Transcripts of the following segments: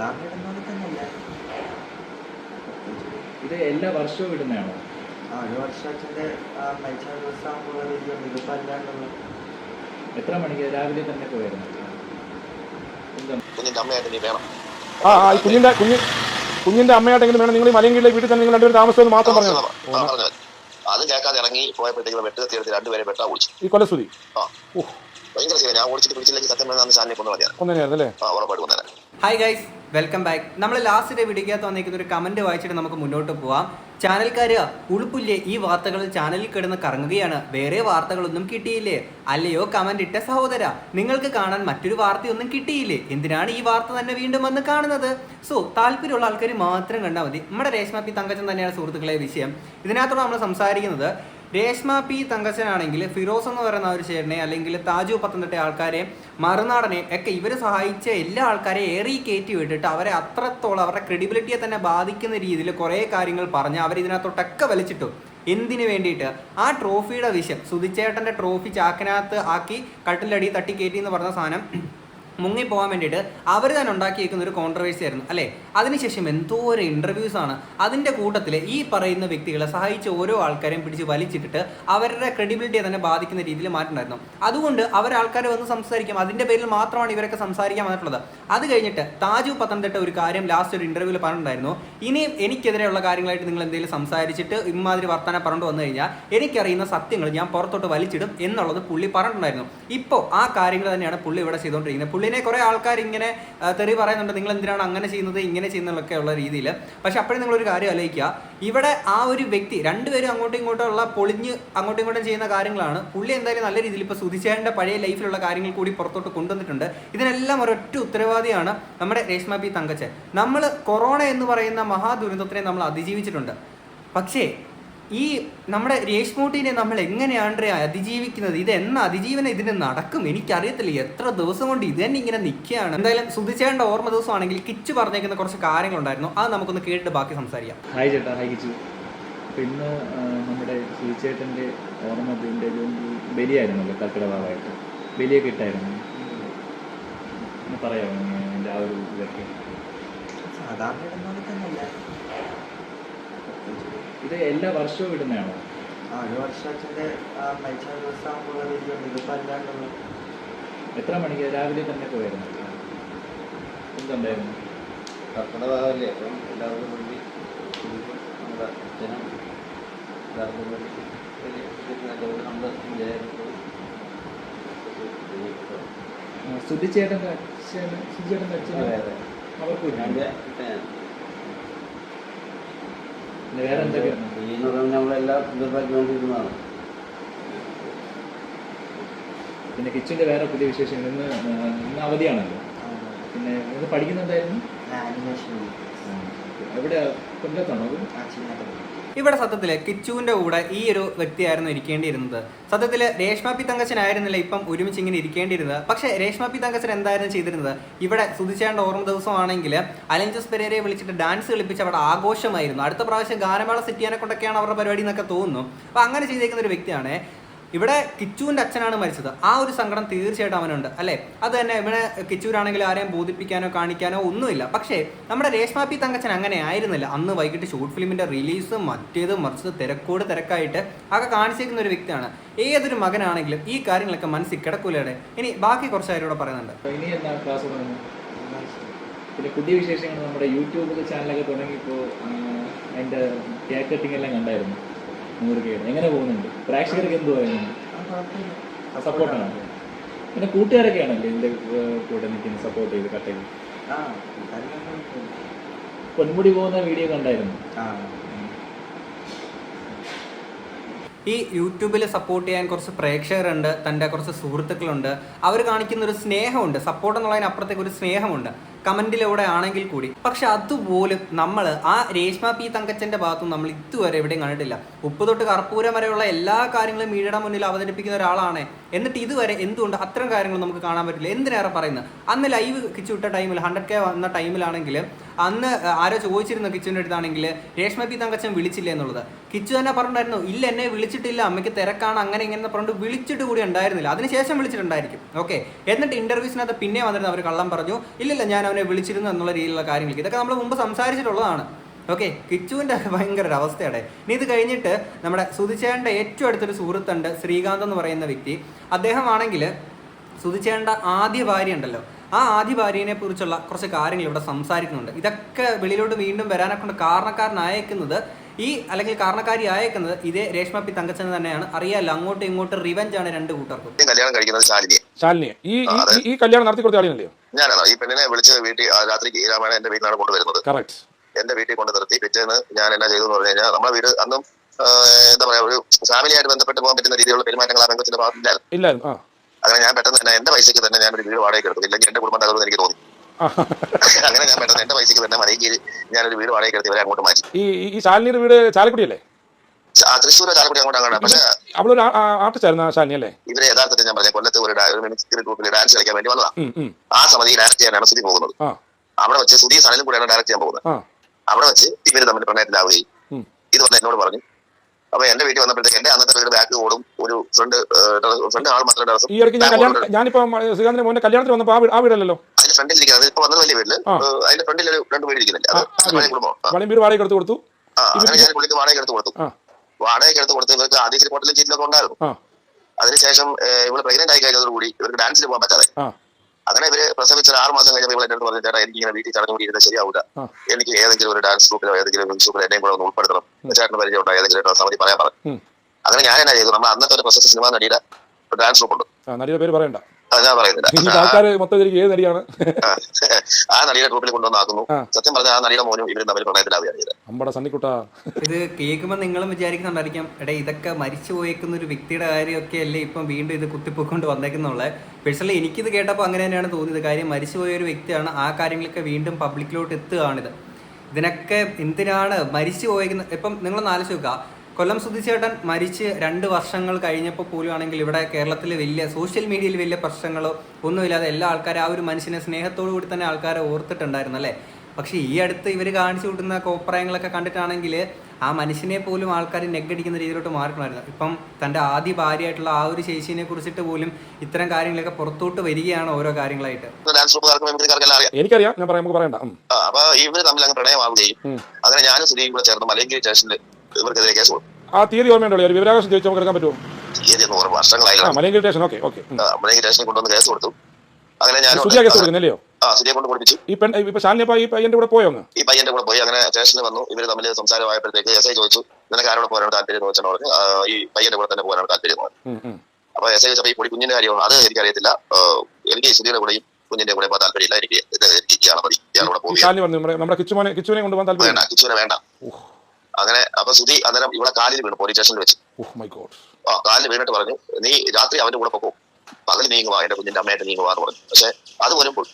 സാധാരണ ഇടുന്ന പോലെ തന്നെയല്ല ഇത് എല്ലാ വർഷവും ഇടുന്നതാണോ? ആ ഒരു വർഷത്തിന്റെ അച്ഛന്റെ മരിച്ച ദിവസം ആകുമ്പോൾ ഇതിപ്പോൾ അല്ലാണ്ടുള്ളത് എത്ര മണിക്ക് രാവിലെ തന്നെ പോയായിരുന്നു? അമ്മയായിട്ട് ആ ആ, കുഞ്ഞിന്റെ കുഞ്ഞ് കുഞ്ഞിന്റെ അമ്മയായിട്ടെങ്കിലും വേണം. നിങ്ങൾ ഈ മലയങ്കിലെ വീട്ടിൽ തന്നെ നിങ്ങൾ രണ്ടുപേരും താമസം മാത്രം പറഞ്ഞു പറഞ്ഞത് അത് കേൾക്കാതെ ഇറങ്ങി പോയപ്പോഴത്തേക്കും വെട്ട് രണ്ടുപേരെ വെട്ടാ ഓടിച്ചു ഈ കൊലസ്തുതി. ആ. ഓ ഭയങ്കര ഞാൻ ഓടിച്ചിട്ട് പിടിച്ചില്ലെങ്കിൽ സത്യം പറഞ്ഞാൽ കൊണ്ടു മതിയാണ് ഒന്നിനായിരുന്നു അല്ലേ ആ ഉറപ്പായിട്ട് കൊണ്ടുവരാം ഹായ് ഗൈസ് വെൽക്കം ബാക്ക് നമ്മൾ ലാസ്റ്റ് വീഡിയോക്കകത്ത് വന്നിരിക്കുന്ന ഒരു കമന്റ് വായിച്ചിട്ട് നമുക്ക് മുന്നോട്ട് പോവാം. ചാനൽക്കാര് ഉളുപ്പില്ലേ ഈ വാർത്തകൾ ചാനലിൽ കിടന്ന് കറങ്ങുകയാണ്. വേറെ വാർത്തകളൊന്നും കിട്ടിയില്ലേ? അല്ലയോ കമന്റ് ഇട്ട സഹോദര നിങ്ങൾക്ക് കാണാൻ മറ്റൊരു വാർത്തയൊന്നും കിട്ടിയില്ലേ? എന്തിനാണ് ഈ വാർത്ത തന്നെ വീണ്ടും വന്ന് കാണുന്നത്? സോ താല്പര്യമുള്ള ആൾക്കാർ മാത്രം കണ്ടാൽ മതി. നമ്മുടെ രേഷ്മ പി തങ്കച്ചൻ തന്നെയാണ് സുഹൃത്തുക്കളെ വിഷയം. ഇതിനകത്തോടെ നമ്മൾ സംസാരിക്കുന്നത് രേഷ്മ പി തങ്കച്ചനാണെങ്കിൽ ഫിറോസ് എന്ന് പറയുന്ന ഒരു ചേട്ടനെ അല്ലെങ്കിൽ താജു പത്തനംതിട്ട ആൾക്കാരെ മറുനാടനെ ഒക്കെ ഇവർ സഹായിച്ച എല്ലാ ആൾക്കാരെയും ഏറി കയറ്റി വിട്ടിട്ട് അവരെ അത്രത്തോളം അവരുടെ ക്രെഡിബിലിറ്റിയെ തന്നെ ബാധിക്കുന്ന രീതിയിൽ കുറേ കാര്യങ്ങൾ പറഞ്ഞ് അവർ ഇതിനകത്തോട്ടൊക്കെ വലിച്ചിട്ടു. എന്തിനു വേണ്ടിയിട്ട്? ആ ട്രോഫിയുടെ വിഷയം സുധിച്ചേട്ടന്റെ ട്രോഫി ചാക്കിനകത്ത് ആക്കി കട്ടിലടി തട്ടി കയറ്റി എന്ന് പറഞ്ഞ സാധനം മുങ്ങിപ്പോകാൻ വേണ്ടിയിട്ട് അവർ തന്നെ ഉണ്ടാക്കിയിരിക്കുന്ന ഒരു കോൺട്രവേഴ്സി ആയിരുന്നു അല്ലേ? അതിനുശേഷം എന്തോരം ഇന്റർവ്യൂസ് ആണ് അതിന്റെ കൂട്ടത്തിൽ ഈ പറയുന്ന വ്യക്തികളെ സഹായിച്ച ഓരോ ആൾക്കാരെയും പിടിച്ച് വലിച്ചിട്ടിട്ട് അവരുടെ ക്രെഡിബിലിറ്റിയെ തന്നെ ബാധിക്കുന്ന രീതിയിൽ മാറ്റുണ്ടായിരുന്നു. അതുകൊണ്ട് അവരാൾക്കാരെ വന്ന് സംസാരിക്കും. അതിന്റെ പേരിൽ മാത്രമാണ് ഇവരൊക്കെ സംസാരിക്കാൻ വന്നിട്ടുള്ളത്. അത് കഴിഞ്ഞിട്ട് താജു പത്തനംതിട്ട ഒരു കാര്യം ലാസ്റ്റ് ഒരു ഇന്റർവ്യൂവിൽ പറഞ്ഞിട്ടുണ്ടായിരുന്നു. ഇനിയും എനിക്കെതിരെയുള്ള കാര്യങ്ങളായിട്ട് നിങ്ങൾ എന്തെങ്കിലും സംസാരിച്ചിട്ട് ഇമാതിരി വർത്തമാനം പറഞ്ഞു വന്നു കഴിഞ്ഞാൽ എനിക്കറിയുന്ന സത്യങ്ങൾ ഞാൻ പുറത്തോട്ട് വലിച്ചിടും എന്നുള്ളത് പുള്ളി പറഞ്ഞിട്ടുണ്ടായിരുന്നു. ഇപ്പോൾ ആ കാര്യങ്ങൾ തന്നെയാണ് പുള്ളി ഇവിടെ ചെയ്തുകൊണ്ടിരിക്കുന്നത്. പുള്ളിനെ കുറേ ആൾക്കാർ ഇങ്ങനെ തെറി പറയുന്നുണ്ട് നിങ്ങൾ എന്തിനാണ് അങ്ങനെ ചെയ്യുന്നത്? ഇങ്ങനെ ചെയ്യുന്നതൊക്കെ ഉള്ള രീതിയിൽ. പക്ഷെ അപ്പോഴും ഒരു കാര്യം ആലോചിക്കുക. ഇവിടെ ആ ഒരു വ്യക്തി രണ്ടുപേരും അങ്ങോട്ടും ഇങ്ങോട്ടും ഉള്ള പൊളിഞ്ഞ് അങ്ങോട്ടും ഇങ്ങോട്ടും ചെയ്യുന്ന കാര്യങ്ങളാണ്. പുള്ളി എന്തായാലും നല്ല രീതിയിൽ ഇപ്പോൾ സുധിച്ചേന്റെ പഴയ ലൈഫിലുള്ള കാര്യങ്ങൾ കൂടി പുറത്തോട്ട് കൊണ്ടുവന്നിട്ടുണ്ട്. ഇതിനെല്ലാം ഒരൊറ്റ ഉത്തരവാദിയാണ് നമ്മുടെ രേഷ്മ പി തങ്കച്ചൻ. നമ്മൾ കൊറോണ എന്ന് പറയുന്ന മഹാദുരന്തത്തിനെ നമ്മൾ അതിജീവിച്ചിട്ടുണ്ട്. പക്ഷേ ഈ നമ്മുടെ രേഷ്മൂട്ടിനെ നമ്മൾ എങ്ങനെയാണ് അതിജീവിക്കുന്നത്? ഇത് എന്ന അതിജീവനം ഇതിന് നടക്കും. എനിക്കറിയത്തില്ല എത്ര ദിവസം കൊണ്ട് ഇത് തന്നെ ഇങ്ങനെ നിൽക്കുകയാണ്. എന്തായാലും സുധിച്ചേണ്ട ഓർമ്മ ദിവസമാണെങ്കിൽ കിച്ച് പറഞ്ഞേക്കുന്ന കുറച്ച് കാര്യങ്ങളുണ്ടായിരുന്നു. അത് നമുക്കൊന്ന് കേട്ടിട്ട് ബാക്കി സംസാരിക്കാം. ഹായ് ചേട്ടാ ഹായ് കിച്ചു. പിന്നെ ഇന്ന് നമ്മുടെ സുചേട്ടന്റെ ഓർമ്മത്തിന്റെ ഒരു ബലിയായിരുന്നല്ലോ കർക്കിടഭാവായിട്ട് ബലിയൊക്കെ ഇട്ടായിരുന്നു? പറയാമോ എന്റെ ആ ഒരു ഇതൊക്കെ? സാധാരണ ഇത് എല്ലാ വർഷവും ഇടുന്നതാണോ ആ ഒരു വർഷം അച്ഛന്റെ മരിച്ച ഇതിപ്പോൾ എത്ര മണിക്ക്? രാവിലെ തന്നെ പോയായിരുന്നു. എന്തുണ്ടായിരുന്നു? കർക്കിടകമല്ലേ അപ്പം എല്ലാവർക്കും വേണ്ടി നമ്മുടെ ജനം എല്ലാവർക്കും വേണ്ടി വലിയ നമ്മൾ വിചാരിക്കുന്നത് സുധിച്ചേട്ടന്റെ അച്ഛൻ സുധിച്ചേട്ടന്റെ അച്ഛൻ അവർക്കും പിന്നെ വേറെ എന്തൊക്കെയാണ് ഈ എന്ന് പറയുമ്പോൾ നമ്മളെല്ലാം പിന്നെ കിച്ചുവിന്റെ വേറെ പുതിയ വിശേഷങ്ങൾ. ഇന്ന് ഇന്ന് അവധിയാണല്ലോ. പിന്നെ ഇത് പഠിക്കുന്നുണ്ടായിരുന്നു ആനിമേഷൻ എവിടെ കൊല്ലത്താണോ അത് ആ ചിന്നത്തിൽ ഇവിടെ സത്യത്തിൽ കിച്ചുവിന്റെ കൂടെ ഈ ഒരു വ്യക്തിയായിരുന്നു ഇരിക്കേണ്ടിയിരുന്നത്. സത്യത്തിൽ രേഷ്മ പി തങ്കച്ചനായിരുന്നില്ല ഇപ്പം ഒരുമിച്ച് ഇങ്ങനെ ഇരിക്കേണ്ടിയിരുന്നത്. പക്ഷേ രേഷ്മ പി തങ്കച്ചൻ എന്തായിരുന്നു ചെയ്തിരുന്നത്? ഇവിടെ സുധിച്ചേണ്ട ഓർമ്മ ദിവസമാണെങ്കിൽ അലഞ്ചസ് പെരേരെ വിളിച്ചിട്ട് ഡാൻസ് കളിപ്പിച്ച് അവിടെ ആഘോഷമായിരുന്നു. അടുത്ത പ്രാവശ്യം ഗാനമേള സെറ്റ് കൊണ്ടൊക്കെയാണ് അവരുടെ പരിപാടി എന്നൊക്കെ തോന്നുന്നു. അപ്പോൾ അങ്ങനെ ചെയ്തേക്കുന്ന ഒരു വ്യക്തിയാണ് ഇവിടെ കിച്ചുവിന്റെ അച്ഛനാണ് മരിച്ചത്. ആ ഒരു സങ്കടം തീർച്ചയായിട്ടും അവനുണ്ട് അല്ലേ? അത് തന്നെ ഇവിടെ കിച്ചൂരാണെങ്കിൽ ആരെയും ബോധിപ്പിക്കാനോ കാണിക്കാനോ ഒന്നുമില്ല. പക്ഷേ നമ്മുടെ രേഷ്മ പി തങ്കച്ചൻ അങ്ങനെ ആയിരുന്നില്ല. അന്ന് വൈകിട്ട് ഷോർട്ട് ഫിലിമിന്റെ റിലീസ് മറ്റേത് മറിച്ചത് തിരക്കോട് തിരക്കായിട്ട് ഒക്കെ കാണിച്ചേക്കുന്ന ഒരു വ്യക്തിയാണ്. ഏതൊരു മകനാണെങ്കിലും ഈ കാര്യങ്ങളൊക്കെ മനസ്സിൽ കിടക്കൂലയുടെ ഇനി ബാക്കി കുറച്ച് കാര്യം ഇവിടെ പറയുന്നുണ്ട് പിന്നെ പുതിയ വിശേഷങ്ങൾ നമ്മുടെ യൂട്യൂബിലെ ചാനലൊക്കെ തുടങ്ങിയപ്പോൾ അതിന്റെ കേക്ക് കട്ടിങ് എല്ലാം കണ്ടായിരുന്നു? നൂറ് കേട് എങ്ങനെ പോകുന്നുണ്ട്? പ്രേക്ഷകർക്ക് എന്ത് പറയുന്നുണ്ട്? ആ സപ്പോർട്ടാണ്. പിന്നെ കൂട്ടുകാരൊക്കെ ആണല്ലേ എന്റെ കൂടെ നിൽക്കുന്നത് സപ്പോർട്ട് ചെയ്ത് കട്ട് ചെയ്ത്? ആ കൂട്ടുകാരെല്ലാം കുഴപ്പമില്ല പൊന്മുടി പോകുന്ന വീഡിയോ കണ്ടായിരുന്നു. ഈ യൂട്യൂബിൽ സപ്പോർട്ട് ചെയ്യാൻ കുറച്ച് പ്രേക്ഷകരുണ്ട് തന്റെ കുറച്ച് സുഹൃത്തുക്കളുണ്ട്. അവർ കാണിക്കുന്ന ഒരു സ്നേഹമുണ്ട്. സപ്പോർട്ട് എന്നുള്ളതിനപ്പുറത്തേക്ക് ഒരു സ്നേഹമുണ്ട്. കമന്റിലൂടെ ആണെങ്കിൽ കൂടി. പക്ഷെ അതുപോലും നമ്മൾ ആ രേഷ്മ പി തങ്കച്ചന്റെ ഭാഗത്തും നമ്മൾ ഇതുവരെ എവിടെയും കണ്ടിട്ടില്ല. ഉപ്പ് തൊട്ട് കർപ്പൂരം വരെയുള്ള എല്ലാ കാര്യങ്ങളും മീഡിയയുടെ മുന്നിൽ അവതരിപ്പിക്കുന്ന ഒരാളാണ്. എന്നിട്ട് ഇതുവരെ എന്തുകൊണ്ട് അത്തരം കാര്യങ്ങൾ നമുക്ക് കാണാൻ പറ്റില്ല? എന്തിനേറെ പറയുന്നത്? അന്ന് ലൈവ് കിച്ചു വിട്ട ടൈമിൽ ഹൺഡ്രഡ് കെ വന്ന ടൈമിലാണെങ്കിൽ അന്ന് ആരോ ചോദിച്ചിരുന്നു കിച്ചുവിന്റെ അടുത്താണെങ്കിൽ രേഷ്മ പി തങ്കച്ചൻ വിളിച്ചില്ലേ എന്നുള്ളത്. കിച്ചു തന്നെ പറഞ്ഞിട്ടുണ്ടായിരുന്നു ഇല്ല എന്നെ വിളിച്ചിട്ടില്ല അമ്മയ്ക്ക് തിരക്കാണ് അങ്ങനെ ഇങ്ങനെ പറഞ്ഞിട്ട് വിളിച്ചിട്ട് കൂടി ഉണ്ടായിരുന്നില്ല. അതിനുശേഷം വിളിച്ചിട്ടുണ്ടായിരിക്കും. ഓക്കെ. എന്നിട്ട് ഇന്റർവ്യൂസിനകത്ത് പിന്നെ വന്നിരുന്നു അവർ കള്ളം പറഞ്ഞു ഇല്ലില്ല ഞാൻ അവനെ വിളിച്ചിരുന്നു എന്നുള്ള രീതിയിലുള്ള കാര്യങ്ങൾ ഇതൊക്കെ നമ്മൾ മുമ്പ് സംസാരിച്ചിട്ടുള്ളതാണ്. ഓക്കെ. കിച്ചുവിന്റെ ഭയങ്കര ഒരു അവസ്ഥയുടെ ഇനി ഇത് കഴിഞ്ഞിട്ട് നമ്മുടെ സുധിച്ചേന്റെ ഏറ്റവും അടുത്തൊരു സുഹൃത്തുണ്ട് ശ്രീകാന്ത് എന്ന് പറയുന്ന വ്യക്തി. അദ്ദേഹമാണെങ്കിൽ സുധിച്ചേണ്ട ആദ്യ ഭാര്യ ഉണ്ടല്ലോ. ആ ആദ്യ ഭാര്യനെ കുറിച്ചുള്ള കുറച്ച് കാര്യങ്ങൾ ഇവിടെ സംസാരിക്കുന്നുണ്ട്. ഇതൊക്കെ വെളിയിലോട്ട് വീണ്ടും വരാനൊക്കെ കൊണ്ട് കാരണക്കാരനായേക്കുന്നത് ഈ അല്ലെങ്കിൽ കാരണക്കാരി അയക്കുന്നത് ഇതേ രേഷ്മ പി തങ്കച്ചൻ തന്നെയാണ്. അറിയാലോ അങ്ങോട്ടും ഇങ്ങോട്ടും റിവഞ്ച് ആണ് രണ്ട് കൂട്ടർക്കും. കല്യാണം കഴിക്കുന്നത് ശാലിനിയെ ശാലിനിയെ. ഈ ഈ- കല്യാണം നടത്തി കൊടുത്ത ആളിയല്ലയോ ഞാനാണ്? ഈ പെണ്ണിനെ വിളിച്ച് വീട്ടിൽ രാത്രി രാമായണം എന്റെ വീട്ടിലാണ് കൊണ്ടുവരുന്നത്. കറക്റ്റ് എന്റെ വീട്ടിൽ കൊണ്ട് നിർത്തി. പിറ്റേന്ന് ഞാൻ എന്നാ ചെയ്തു എന്ന് പറഞ്ഞു കഴിഞ്ഞാൽ നമ്മുടെ വീട് അന്നും എന്താ പറയാ ഒരു ഫാമിലിയായിട്ട് ബന്ധപ്പെട്ട് പോകാൻ പറ്റുന്ന രീതിയിലുള്ള പെരുമാറ്റങ്ങൾ ആ രംഗത്തിന്റെ ഭാഗത്തില്ലായിരുന്നു ആ. അങ്ങനെ ഞാൻ പെട്ടെന്ന് തന്നെ എന്റെ പൈസക്ക് തന്നെ ഞാൻ ഒരു വീട് വാടകയ്ക്ക് എടുത്തു. ഇല്ലെങ്കിൽ എന്റെ കുടുംബം തകർന്നു എനിക്ക് തോന്നി. അങ്ങനെ ഞാൻ പെട്ടെന്ന് എന്റെ പൈസക്ക് തന്നെ ഞാൻ ഒരു വീട് വാടകയ്ക്ക് എടുത്ത് ഇവരെ അങ്ങോട്ട് മാറ്റി. ഈ ഈ- ശാലിനിയുടെ വീട് ചാലക്കുടിയല്ലേ? അല്ലേ തൃശ്ശൂർ ചാലക്കുടി അങ്ങോട്ട് അങ്ങോട്ട് പക്ഷെ അവളൊരു ആർട്ടിസ്റ്റ് ആയിരുന്നു ശാലിനി അല്ലേ? ഇവരെ യഥാർത്ഥത്തിൽ ഞാൻ പറഞ്ഞ കൊല്ലത്ത് ഒരു മിമിക്രി ഗ്രൂപ്പിൽ ഡാൻസ് കളിക്കാൻ വേണ്ടി വന്നതാ. ഉം, ഉം. ആ സമതി ഡയറക്ട് ചെയ്യാനാണ് സുധി പോകുന്നത്. അവിടെ വെച്ച് സുധി സനലും കൂടെയാണ് ഡയറക്റ്റ് ചെയ്യാൻ പോകുന്നത്. അവിടെ വെച്ച് ഇവർ തമ്മിൽ പ്രണയത്തിലാവുകയും ഇത് വന്ന് എന്നോട് പറഞ്ഞു അപ്പൊ എന്റെ വീട്ടിൽ വന്നപ്പോഴത്തേക്ക് എന്റെ അന്നത്തെ വീട് ബാക്ക് ഓടും ഒരു ഫ്രണ്ട് ഫ്രണ്ട് ആൾ മാത്രം ടെറസും ഈ ഇടയ്ക്ക് ഞാൻ കല്യാണം ഞാനിപ്പോ ശ്രീകാന്തിന്റെ മോന്റെ കല്യാണത്തിന് വന്നപ്പോ ആ വീട് ആ വീടല്ലല്ലോ? അതിന്റെ ഫ്രണ്ടിൽ ഇരിക്കുന്നത് ഇപ്പൊ വന്നത് വലിയ വീട്ടിൽ. അതിന്റെ ഫ്രണ്ടിൽ ഒരു രണ്ട് വീട് ഇരിക്കുന്നില്ല അത്. കുടുംബം. വളയും വാടക എടുത്ത് കൊടുത്തു? ആ അങ്ങനെ ഞാൻ പുള്ളിക്ക് വാടക എടുത്ത് കൊടുത്തു. വാടക എടുത്ത് കൊടുത്ത് ഇവർക്ക് ആദ്യം ഹോട്ടലിൽ ഹോട്ടലും ചീറ്റിലൊക്കെ ഉണ്ടായിരുന്നു. അതിനുശേഷം ഇവൾ പ്രഗ്നന്റ് ആയി കഴിഞ്ഞതോടുകൂടി ഇവർക്ക് ഡാൻസിന് പോകാൻ പറ്റാതെ അങ്ങനെ ഇവർ പ്രസവിച്ച ആറ് മാസം കഴിഞ്ഞപ്പോൾ എന്നോട് അടുത്ത് പറഞ്ഞു ചേട്ടാ എനിക്ക് ഇങ്ങനെ വീട്ടിൽ ചടഞ്ഞു കൂടി ശരിയാവില്ല എനിക്ക് ഏതെങ്കിലും ഒരു ഡാൻസ് ഗ്രൂപ്പിലോ ഏതെങ്കിലും ഗ്രൂപ്പിലോ എന്നെയും കൂടെ ഒന്ന് ഉൾപ്പെടുത്തണം. ചേട്ടന് പരിചയം ഉണ്ടോ ഏതെങ്കിലും ഒരു സമിതി പറയാൻ പറഞ്ഞു. അങ്ങനെ ഞാൻ എന്നാ ചെയ്തു? നമ്മൾ അന്നത്തെ ഒരു പ്രശസ്ത സിനിമ നടിയുടെ ഒരു ഡാൻസ് ഗ്രൂപ്പ് ഉണ്ട്. നടിയുടെ പേര് പറയണ്ട. ഞാൻ പറയുന്നില്ല. മൊത്തം ഏത് നടിയാണ്? ആ. നടിയുടെ ഗ്രൂപ്പിൽ കൊണ്ടുവന്നാക്കുന്നു. സത്യം പറഞ്ഞാൽ ആ നടിയുടെ മോനും ഇവരും തമ്മിൽ പ്രണയത്തിലാവുകയാണ് സണ്ണിക്കുട്ടാ. ഇത് കേൾക്കുമ്പോൾ നിങ്ങളും വിചാരിക്കുന്നുണ്ടായിരിക്കാം എടേ ഇതൊക്കെ മരിച്ചു പോയേക്കുന്ന ഒരു വ്യക്തിയുടെ കാര്യമൊക്കെ അല്ലേ ഇപ്പം വീണ്ടും ഇത് കുത്തിപ്പൊക്കൊണ്ട് വന്നേക്കുന്നുള്ളത് പേഴ്സണലി എനിക്കിത് കേട്ടപ്പോൾ അങ്ങനെ തന്നെയാണ് തോന്നിയത്. കാര്യം മരിച്ചു പോയ ഒരു വ്യക്തിയാണ് ആ കാര്യങ്ങളൊക്കെ വീണ്ടും പബ്ലിക്കിലോട്ട് എത്തുകയാണിത്. ഇതിനൊക്കെ എന്തിനാണ് മരിച്ചു പോയേക്കുന്ന ഇപ്പം നിങ്ങളൊന്ന് ആലോചിച്ച് നോക്കുക. കൊല്ലം സുധിച്ചേട്ടൻ മരിച്ച് രണ്ട് വർഷങ്ങൾ കഴിഞ്ഞപ്പോൾ പോലും ആണെങ്കിൽ ഇവിടെ കേരളത്തിൽ വലിയ സോഷ്യൽ മീഡിയയിൽ വലിയ പ്രശ്നങ്ങളോ ഒന്നുമില്ലാതെ എല്ലാ ആൾക്കാരും ആ ഒരു മനുഷ്യനെ സ്നേഹത്തോടു കൂടി തന്നെ ആൾക്കാരെ ഓർത്തിട്ടുണ്ടായിരുന്നു അല്ലേ? പക്ഷേ ഈ അടുത്ത് ഇവർ കാണിച്ചു കൂട്ടുന്ന കോപ്രായങ്ങളൊക്കെ കണ്ടിട്ടാണെങ്കിൽ ആ മനുഷ്യനെ പോലും ആൾക്കാർ നെഗടിക്കുന്ന രീതിയിലോട്ട് മാറിയിട്ടുണ്ടായിരുന്നു. ഇപ്പം തന്റെ ആദ്യ ഭാര്യയായിട്ടുള്ള ആ ഒരു ശേഷിനെ കുറിച്ചിട്ട് പോലും ഇത്തരം കാര്യങ്ങളൊക്കെ പുറത്തോട്ട് വരികയാണ് ഓരോ കാര്യങ്ങളായിട്ട്. എനിക്കറിയാം ഞാൻ പറയാം നമുക്ക് പറയണ്ട. ഉം. അപ്പൊ ഇവർ തമ്മിൽ അങ്ങ് പ്രണയമാവുകയും. അങ്ങനെ ഞാനും സുധീയും കൂടെ ചേർന്ന് മലയങ്കിരി സ്റ്റേഷനിൽ ഇവർക്കെതിരെ കേസ് കൊടുത്തു ആ തീയതി ഓർമ്മയുണ്ടല്ലോ. ഒരു വിവരാവകാശം ചോദിച്ചു നമുക്ക് എടുക്കാൻ പറ്റുമോ? തീയതി നൂറ് ആ വർഷങ്ങളായി Malayankiri station. Okay okay. Malayankiri സ്റ്റേഷനിൽ കൊണ്ടുവന്ന് കേസ് കൊടുത്തു. അങ്ങനെ ഞാൻ സുധിയ കേസ് കൊടുക്കുന്നില്ലയോ? ആ സുധിയെ കൊണ്ട് കൊടുപ്പിച്ചു ഈ പെൺ ഇപ്പൊ ശാലിനി ഈ പയ്യന്റെ കൂടെ പോയോ ഈ പയ്യന്റെ കൂടെ പോയി. അങ്ങനെ സ്റ്റേഷനിൽ വന്നു. ഇവർ തമ്മിൽ സംസാരമായപ്പോഴത്തേക്ക് എസ് ഐ ചോദിച്ചു നിനക്ക് ആരോട് പോകാനാണ് താല്പര്യം? എന്ന് വെച്ചാൽ പറഞ്ഞു ഈ പയ്യന്റെ കൂടെ തന്നെ പോകാനാണ് താല്പര്യം എന്ന് പറഞ്ഞു. അപ്പൊ എസ് ഐ ചോദിച്ചപ്പോൾ ഈ പൊടി കുഞ്ഞിന്റെ കാര്യമാണ്. അത് എനിക്കറിയത്തില്ല. എനിക്ക് സുജിയുടെ കൂടെയും കുഞ്ഞിന്റെ കൂടെ പോകാൻ താല്പര്യമില്ല. എനിക്ക് എനിക്ക് ഇയാളെ മതി. ഇയാളുടെ പറഞ്ഞു കിച്ചുമോനെ കിച്ചുവിനെ കൊണ്ടുപോകാൻ താല്പര്യം വേണ്ട കിച്ചുവിനെ വേണ്ട. അങ്ങനെ അപ്പൊ സുധി അന്നേരം ഇവിടെ കാലിൽ വീണു പോലീസ് സ്റ്റേഷനിൽ വെച്ച്. ഗോഡ് ആ കാലിൽ വീണിട്ട് പറഞ്ഞു നീ രാത്രി അവന്റെ കൂടെ പൊക്കോ. പകൽ നീങ്ങുവാ എന്റെ കുഞ്ഞിന്റെ അമ്മയായിട്ട് നീങ്ങുവാ എന്ന് പറഞ്ഞു. പക്ഷെ അത് വരുമ്പോൾ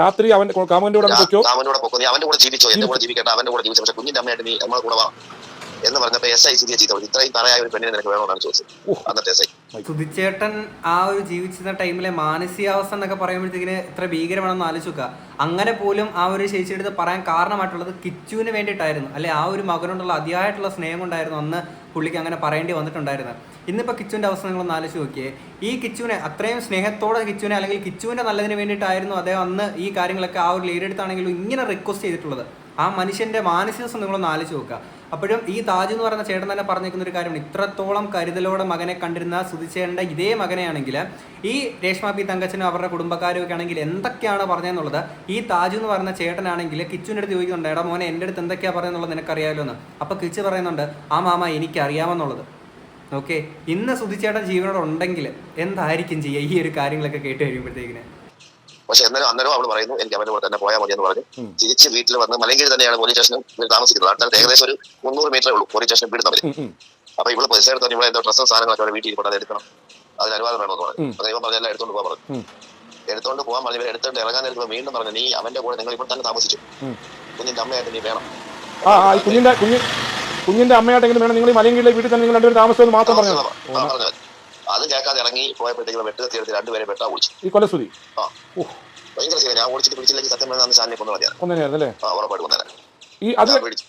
രാത്രി അവന്റെ കാമന്റെ പൊക്കോ. നീ അവന്റെ കൂടെ ജീവിച്ചോ എന്റെ കൂടെ ജീവിക്കട്ടെ അവന്റെ കൂടെ ജീവിച്ചു. പക്ഷെ കുഞ്ഞിന്റെ അമ്മയായിട്ട് നീ നമ്മളെ കൂടെ വാ എന്ന് പറഞ്ഞപ്പോ എസ് ഐ സുധിയെ ചീത്ത ഇത്രയും തറയായ ഒരു പെണ്ണിനെ നിനക്ക് വേണമെന്നാണ് ചോദിച്ചത്. അന്നത്തെ എസ് ഐ സുധിച്ചേട്ടൻ ആ ഒരു ജീവിച്ചിരുന്ന ടൈമിലെ മാനസികാവസ്ഥ എന്നൊക്കെ പറയുമ്പോഴത്തേക്കിന് ഇത്ര ഭീകരമാണെന്ന് ആലോചിക്കുക അങ്ങനെ പോലും ആ ഒരു ചേച്ചിയുടെ അടുത്ത് പറയാൻ കാരണമായിട്ടുള്ളത് കിച്ചുവിന് വേണ്ടിയിട്ടായിരുന്നു. അല്ലെ ആ ഒരു മകനോടുള്ള അതിയായിട്ടുള്ള സ്നേഹം കൊണ്ടായിരുന്നു അന്ന് പുള്ളിക്ക് അങ്ങനെ പറയേണ്ടി വന്നിട്ടുണ്ടായിരുന്നത് ഇന്നിപ്പോൾ കിച്ചുവിന്റെ അവസ്ഥ നിങ്ങളൊന്ന് ആലോചിച്ച് നോക്കിയേ. ഈ കിച്ചുവിനെ അത്രയും സ്നേഹത്തോടെ കിച്ചുവിനെ അല്ലെങ്കിൽ കിച്ചുവിന്റെ നല്ലതിന് വേണ്ടിയിട്ടായിരുന്നു അദ്ദേഹം അന്ന് ഈ കാര്യങ്ങളൊക്കെ ആ ഒരു ലീഡ് അടുത്താണെങ്കിലും ഇങ്ങനെ റിക്വസ്റ്റ് ചെയ്തിട്ടുള്ളത്. ആ മനുഷ്യന്റെ മാനസികസം നിങ്ങളൊന്ന് ആലോചിച്ച് നോക്കുക. അപ്പോഴും ഈ താജ് എന്ന് പറയുന്ന ചേട്ടൻ തന്നെ പറഞ്ഞേക്കുന്ന ഒരു കാര്യമാണ് ഇത്രത്തോളം കരുതലോടെ മകനെ കണ്ടിരുന്ന സുധിച്ചേട്ടന്റെ ഇതേ മകനെയാണെങ്കിൽ ഈ രേഷ്മ പി തങ്കച്ചനും അവരുടെ കുടുംബക്കാരും ഒക്കെ ആണെങ്കിൽ എന്തൊക്കെയാണ് പറഞ്ഞതെന്നുള്ളത് ഈ താജ് എന്ന് പറയുന്ന ചേട്ടനാണെങ്കിൽ കിച്ചുവിന്റെ അടുത്ത് ചോദിക്കുന്നുണ്ട് എടാ മോനെ എന്റെ അടുത്ത് എന്തൊക്കെയാണ് പറയുന്നുള്ളത് നിനക്കറിയാമല്ലോ എന്ന് അപ്പോൾ കിച്ചു പറയുന്നുണ്ട് ആ മാമ എനിക്കറിയാമെന്നുള്ളത്. ഓക്കെ? ഇന്ന് സുധിച്ചേട്ടൻ ജീവനോടെ ഉണ്ടെങ്കിൽ എന്തായിരിക്കും ചെയ്യുക? ഈ ഒരു കാര്യങ്ങളൊക്കെ കേട്ട് കഴിയുമ്പോഴത്തേക്കിന്. പക്ഷെ എന്നാലും അന്നേരം അവൾ പറയുന്നു എനിക്ക് അവന്റെ കൂടെ തന്നെ പോയാൽ മതി എന്ന് പറഞ്ഞു തിരിച്ച് വീട്ടിൽ വന്ന് മലങ്കരി തന്നെയാണ് പോലീസ് സ്റ്റേഷനും താമസിക്കുന്നത്. അടുത്ത ഏകദേശം ഒരു മുന്നൂറ് മീറ്ററേ ഉള്ളൂ പോലീസ് സ്റ്റേഷൻ വീട് തമ്മിൽ. അപ്പൊ ഇവൾ പൈസ എടുത്തു ഇവിടെ എന്തോ ഡ്രസ്സും സാധനങ്ങളൊക്കെ അവിടെ വീട്ടിൽ അത് എടുക്കണം. അതിന് അനുവാദം വേണമെന്ന് പറഞ്ഞു. അപ്പൊ ദൈവം പറഞ്ഞെല്ലാം എടുത്തോണ്ട് പോകാൻ പറഞ്ഞു. എടുത്തുകൊണ്ട് എടുത്തോണ്ട് പോകാൻ പറഞ്ഞു ഇവർ എടുത്തോണ്ട് ഇറങ്ങാൻ നേരത്തെ വീണ്ടും പറഞ്ഞു നീ അവന്റെ കൂടെ നിങ്ങൾ ഇവിടെ തന്നെ താമസിച്ചു. കുഞ്ഞിന്റെ അമ്മയായിട്ട് നീ വേണം. ആ കുഞ്ഞിന്റെ കുഞ്ഞ് കുഞ്ഞിന്റെ അമ്മയായിട്ടെങ്കിലും വേണം. നിങ്ങൾ ഈ മലയങ്കിലെ വീട്ടിൽ തന്നെ നിങ്ങൾ രണ്ടുപേരും താമസിച്ചെന്ന് മാത്രം പറഞ്ഞു അത് കേൾക്കാതെ ഇറങ്ങി പോയപ്പോഴത്തേക്കും വെട്ട് തീരത്തിൽ രണ്ടുപേരെ വെട്ടാ വിളിച്ചു. ഈ കൊലസ്തുതി ആ. ഭയങ്കര ശരി ഞാൻ ഓടിച്ചിട്ട് പിടിച്ചില്ലെങ്കിൽ സത്യം പറഞ്ഞാൽ അന്ന് ശാലിനെ കൊന്നു മതിയാണ് അല്ലേ ആ ഉറപ്പായിട്ട് കൊന്നേനെ. ഈ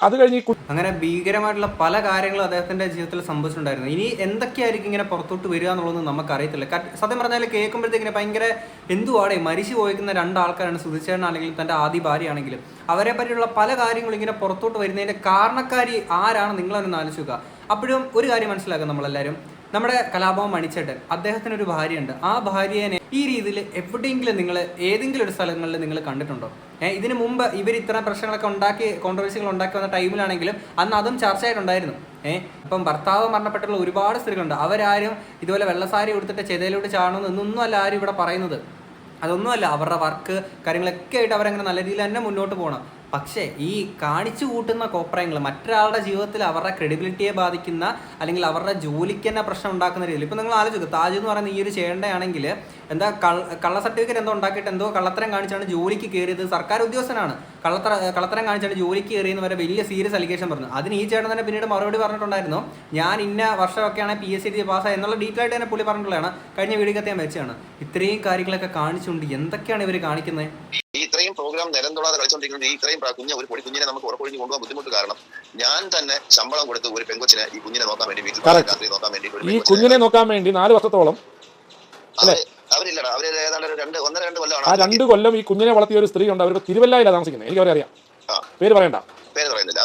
അത് കഴിഞ്ഞ് അങ്ങനെ ഭീകരമായിട്ടുള്ള പല കാര്യങ്ങളും അദ്ദേഹത്തിന്റെ ജീവിതത്തിൽ സംഭവിച്ചിട്ടുണ്ടായിരുന്നു. ഇനി എന്തൊക്കെയായിരിക്കും ഇങ്ങനെ പുറത്തോട്ട് വരിക എന്നുള്ളതൊന്നും നമുക്കറിയത്തില്ല. സത്യം പറഞ്ഞാൽ കേൾക്കുമ്പോഴത്തേക്കിനെ ഭയങ്കര എന്തുവാടെ? മരിച്ചു പോയിക്കുന്ന രണ്ടാൾക്കാരാണ് സുധിച്ചേട്ടനാണെങ്കിലും തന്റെ ആദ്യ ഭാര്യയാണെങ്കിലും. അവരെ പറ്റിയുള്ള പല കാര്യങ്ങളും ഇങ്ങനെ പുറത്തോട്ട് വരുന്നതിന്റെ കാരണക്കാരി ആരാണ്? നിങ്ങളെന്ന് ആലോചിക്കുക അപ്പോഴും ഒരു കാര്യം മനസ്സിലാക്കുക നമ്മളെല്ലാവരും. നമ്മുടെ കലാഭവൻ മണിച്ചേട്ടൻ അദ്ദേഹത്തിന് ഒരു ഭാര്യയുണ്ട്. ആ ഭാര്യയെ ഈ രീതിയിൽ എവിടെയെങ്കിലും നിങ്ങൾ ഏതെങ്കിലും ഒരു സ്ഥലങ്ങളിൽ നിങ്ങൾ കണ്ടിട്ടുണ്ടോ? ഏഹ് ഇതിന് മുമ്പ് ഇവർ ഇത്തരം പ്രശ്നങ്ങളൊക്കെ ഉണ്ടാക്കി കോൺട്രവേഴ്സികൾ ഉണ്ടാക്കി വന്ന ടൈമിലാണെങ്കിലും അന്ന് അതും ചർച്ചയായിട്ടുണ്ടായിരുന്നു. ഏഹ് ഇപ്പം ഭർത്താവ് മരണപ്പെട്ടുള്ള ഒരുപാട് സ്ത്രീകളുണ്ട്. അവരാരും ഇതുപോലെ വെള്ളസാരി കൊടുത്തിട്ട് ചെതയിലോട്ട് ചാടണമെന്ന് എന്നൊന്നും അല്ല ആരും ഇവിടെ പറയുന്നത്. അതൊന്നുമല്ല അവരുടെ വർക്ക് കാര്യങ്ങളൊക്കെ ആയിട്ട് അവരങ്ങനെ നല്ല രീതിയിൽ തന്നെ മുന്നോട്ട് പോകണം പക്ഷേ ഈ കാണിച്ചു കൂട്ടുന്ന കോപ്രായങ്ങൾ മറ്റൊരാളുടെ ജീവിതത്തിൽ അവരുടെ ക്രെഡിബിലിറ്റിയെ ബാധിക്കുന്ന അല്ലെങ്കിൽ അവരുടെ ജോലിക്ക് തന്നെ പ്രശ്നം ഉണ്ടാക്കുന്ന രീതിയിൽ. ഇപ്പം നിങ്ങൾ ആലോചിക്കുക താജ് എന്ന് പറയുന്ന ഈ ഒരു ചെയ്യേണ്ടയാണെങ്കിൽ എന്താ കള്ള സർട്ടിഫിക്കറ്റ് എന്തോ ഉണ്ടാക്കിയിട്ട് എന്തോ കള്ളത്തരം കാണിച്ചാണ് ജോലിക്ക് കയറിയത്. സർക്കാർ ഉദ്യോഗസ്ഥനാണ്. കള്ളത്തര കള്ളത്തരം കാണിച്ചാണ് ജോലിക്ക് കയറിയെന്ന് വരെ വലിയ സീരിയസ് അലിഗേഷൻ പറഞ്ഞു. അതിന് ഈ ചേട്ടൻ തന്നെ പിന്നീട് മറുപടി പറഞ്ഞിട്ടുണ്ടായിരുന്നു ഞാൻ ഇന്ന വർഷമൊക്കെയാണ് പി എസ് സി പാസ്സായി എന്നുള്ള ഡീറ്റെയിൽ ആയിട്ട് തന്നെ പുള്ളി പറഞ്ഞിട്ടുള്ളതാണ്. കഴിഞ്ഞ വീഡിയോക്കകത്ത് ഞാൻ വെച്ചാണ് ഇത്രയും കാര്യങ്ങളൊക്കെ കാണിച്ചുകൊണ്ട് എന്തൊക്കെയാണ് ഇവർ കാണിക്കുന്നത്? പ്രോഗ്രാം നിലം തൊടാതെ കളിച്ചോണ്ടിരിക്കുന്നത് ഈ ഇത്രയും കുഞ്ഞ ഒരു പൊടി കുഞ്ഞിനെ നമുക്ക് ഉറപ്പൊഴിഞ്ഞ് കൊണ്ടുപോകാൻ ബുദ്ധിമുട്ട് കാരണം ഞാൻ തന്നെ ശമ്പളം കൊടുത്ത് ഒരു പെങ്കൊച്ചിനെ ഈ കുഞ്ഞിനെ നോക്കാൻ വേണ്ടി വീട്ടിൽ. രാത്രി നോക്കാൻ വേണ്ടി ഈ കുഞ്ഞിനെ നോക്കാൻ വേണ്ടി നാല് വർഷത്തോളം അവർ അവരില്ലടാ അവർ ഏതാണ്ട് രണ്ട് ഒന്നര രണ്ട് ആ രണ്ട് കൊല്ലം ഈ കുഞ്ഞിനെ വളർത്തിയ ഒരു സ്ത്രീ ഉണ്ട് അവർ തിരുവല്ലയില താമസിക്കുന്നത് എനിക്ക് അവരെ അറിയാം പേര് പറയണ്ട. പേര് പറയുന്നില്ല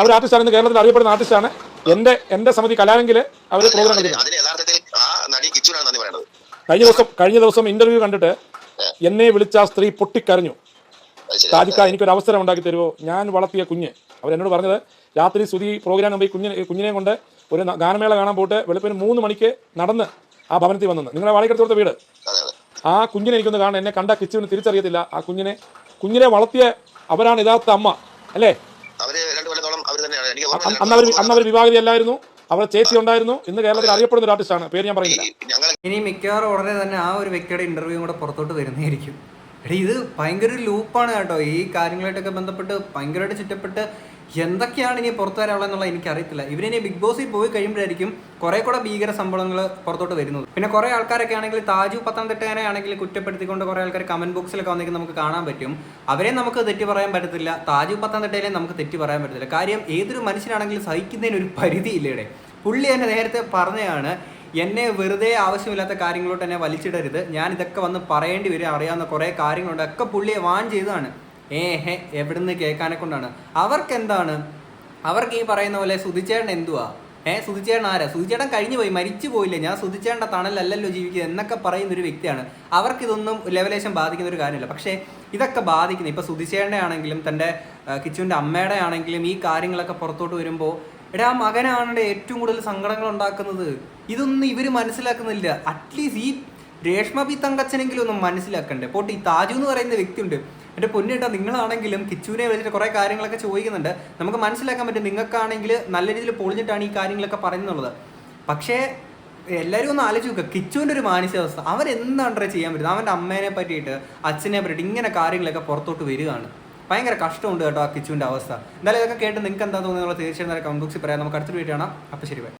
അവർ ആർട്ടിസ്റ്റാണ് കേരളത്തിൽ അറിയപ്പെടുന്ന ആർട്ടിസ്റ്റാണ് എന്റെ എന്റെ സമിതി കലാമെങ്കിൽ അവർ പ്രോഗ്രാം അതിന് യഥാർത്ഥത്തിൽ ആ നടി കിച്ചുനാണ് നന്ദി പറയുന്നത്. കഴിഞ്ഞ ദിവസം കഴിഞ്ഞ ദിവസം ഇന്റർവ്യൂ കണ്ടിട്ട് എന്നെ വിളിച്ച ആ സ്ത്രീ പൊട്ടിക്കരഞ്ഞു. താജിക്ക എനിക്കൊരു അവസരം ഉണ്ടാക്കി തരുമോ ഞാൻ വളർത്തിയ കുഞ്ഞ്. അവരെന്നോട് പറഞ്ഞത് രാത്രി സ്തുതി പ്രോഗ്രാം പോയി കുഞ്ഞിനെ കുഞ്ഞിനെ കൊണ്ട് ഒരു ഗാനമേള കാണാൻ പോയിട്ട് വെളുപ്പിന് മൂന്ന് മണിക്ക് നടന്ന് ആ ഭവനത്തിൽ വന്നത്. നിങ്ങളെ കൊടുത്ത വീട്. ആ കുഞ്ഞിനെ എനിക്കൊന്ന് കാണാൻ എന്നെ കണ്ട കിച്ചുവിന് തിരിച്ചറിയത്തില്ല. ആ കുഞ്ഞിനെ കുഞ്ഞിനെ വളർത്തിയ അവരാണ് യഥാർത്ഥ അമ്മ. അല്ലേ. അന്ന് അവർ അന്ന് അവർ വിവാഹിത അല്ലായിരുന്നു. അവരുടെ ചേച്ചി ഉണ്ടായിരുന്നു. ഇന്ന് കേരളത്തിൽ അറിയപ്പെടുന്ന ഒരു ആർട്ടിസ്റ്റാണ് പേര് ഞാൻ പറയുന്നില്ല. ഇനി മിക്കവാറും ഉടനെ തന്നെ ആ ഒരു വ്യക്തിയുടെ ഇന്റർവ്യൂ കൂടെ പുറത്തോട്ട് വരുന്നതായിരിക്കും. എടീ ഇത് ഭയങ്കര ഒരു ലൂപ്പാണ് കേട്ടോ. ഈ കാര്യങ്ങളായിട്ടൊക്കെ ബന്ധപ്പെട്ട് ഭയങ്കരമായിട്ട് ചുറ്റപ്പെട്ട് എന്തൊക്കെയാണ് ഇനി പുറത്തു വരാനുള്ളതെന്നുള്ള എനിക്കറിയത്തില്ല. ഇവരിനി ബിഗ് ബോസിൽ പോയി കഴിയുമ്പോഴായിരിക്കും കുറെ കൂടെ ഭീകര സംഭവങ്ങൾ പുറത്തോട്ട് വരുന്നത്. പിന്നെ കുറെ ആൾക്കാരൊക്കെ ആണെങ്കിൽ താജു പത്തനംതിട്ടനെ ആണെങ്കിൽ കുറ്റപ്പെടുത്തിക്കൊണ്ട് കുറെ ആൾക്കാർ കമന്റ് ബോക്സിലൊക്കെ വന്നെങ്കിൽ നമുക്ക് കാണാൻ പറ്റും. അവരെ നമുക്ക് തെറ്റി പറയാൻ പറ്റത്തില്ല. താജു പത്തനംതിട്ടയിലെ നമുക്ക് തെറ്റി പറയാൻ പറ്റത്തില്ല. കാര്യം ഏതൊരു മനുഷ്യനാണെങ്കിലും സഹിക്കുന്നതിന് ഒരു പരിധിയില്ലേടെ. പുള്ളി എന്നെ നേരത്തെ പറഞ്ഞതാണ് എന്നെ വെറുതെ ആവശ്യമില്ലാത്ത കാര്യങ്ങളോട്ട് എന്നെ വലിച്ചിടരുത്. ഞാൻ ഇതൊക്കെ വന്ന് പറയേണ്ടി വരും അറിയാവുന്ന കുറേ കാര്യങ്ങളുണ്ട്. ഒക്കെ പുള്ളിയെ വാൺ ചെയ്തതാണ്. ഏഹെ എവിടുന്ന് കേൾക്കാനെ കൊണ്ടാണ്. അവർക്ക് എന്താണ് അവർക്ക് ഈ പറയുന്ന പോലെ സുധിച്ചേട്ടൻ എന്തുവാ? ഏഹ് സുധിച്ചേട്ടൻ ആരാ? സുധിച്ചേട്ടൻ കഴിഞ്ഞു പോയി മരിച്ചു പോയില്ലേ? ഞാൻ സുധിച്ചേട്ടന്റെ തണലല്ലല്ലോ ജീവിക്കുന്നത് എന്നൊക്കെ പറയുന്ന ഒരു വ്യക്തിയാണ്. അവർക്കിതൊന്നും ലെവലേശം ബാധിക്കുന്ന ഒരു കാര്യമില്ല. പക്ഷേ ഇതൊക്കെ ബാധിക്കുന്നു ഇപ്പോൾ സുധിച്ചേട്ടന്റെ ആണെങ്കിലും തന്റെ കിച്ചുവിന്റെ അമ്മയുടെ ആണെങ്കിലും ഈ കാര്യങ്ങളൊക്കെ പുറത്തോട്ട് വരുമ്പോൾ എടാ ആ മകനാണ് ഏറ്റവും കൂടുതൽ സങ്കടങ്ങൾ ഉണ്ടാക്കുന്നത്. ഇതൊന്നും ഇവർ മനസ്സിലാക്കുന്നില്ല. അറ്റ്ലീസ്റ്റ് ഈ രേഷ്മ പി തങ്കച്ചനെങ്കിലും ഒന്നും മനസ്സിലാക്കണ്ടേ. പോട്ട് ഈ താജു എന്ന് പറയുന്ന വ്യക്തിയുണ്ട്. എന്റെ പൊന്നിട്ടാ നിങ്ങളാണെങ്കിലും കിച്ചുവിനെ വിളിച്ചിട്ട് കുറേ കാര്യങ്ങളൊക്കെ ചോദിക്കുന്നുണ്ട്. നമുക്ക് മനസ്സിലാക്കാൻ പറ്റും നിങ്ങൾക്കാണെങ്കിൽ നല്ല രീതിയിൽ പൊളിഞ്ഞിട്ടാണ് ഈ കാര്യങ്ങളൊക്കെ പറയുന്നുള്ളത്. പക്ഷേ എല്ലാവരും ഒന്ന് ആലോചിച്ച് നോക്കുക കിച്ചുവിന്റെ ഒരു മാനസികാവസ്ഥ. അവൻ എന്താണ് ചെയ്യാൻ പറ്റുന്നത്? അവന്റെ അമ്മേനെ പറ്റിയിട്ട് അച്ഛനെ പറ്റിയിട്ട് ഇങ്ങനെ കാര്യങ്ങളൊക്കെ പുറത്തോട്ട് വരികയാണ്. ഭയങ്കര കഷ്ടമുണ്ട് കേട്ടോ ആ കിച്ചുവിന്റെ അവസ്ഥ. എന്തായാലും ഇതൊക്കെ കേട്ട് നിങ്ങൾക്ക് എന്താ തോന്നുന്നത് തീർച്ചയായും കമന്റ് ബോക്സിൽ പറയാം. നമുക്ക് അടുത്തൊരു വീഡിയോ കാണാം. അപ്പോൾ ശരി ബൈ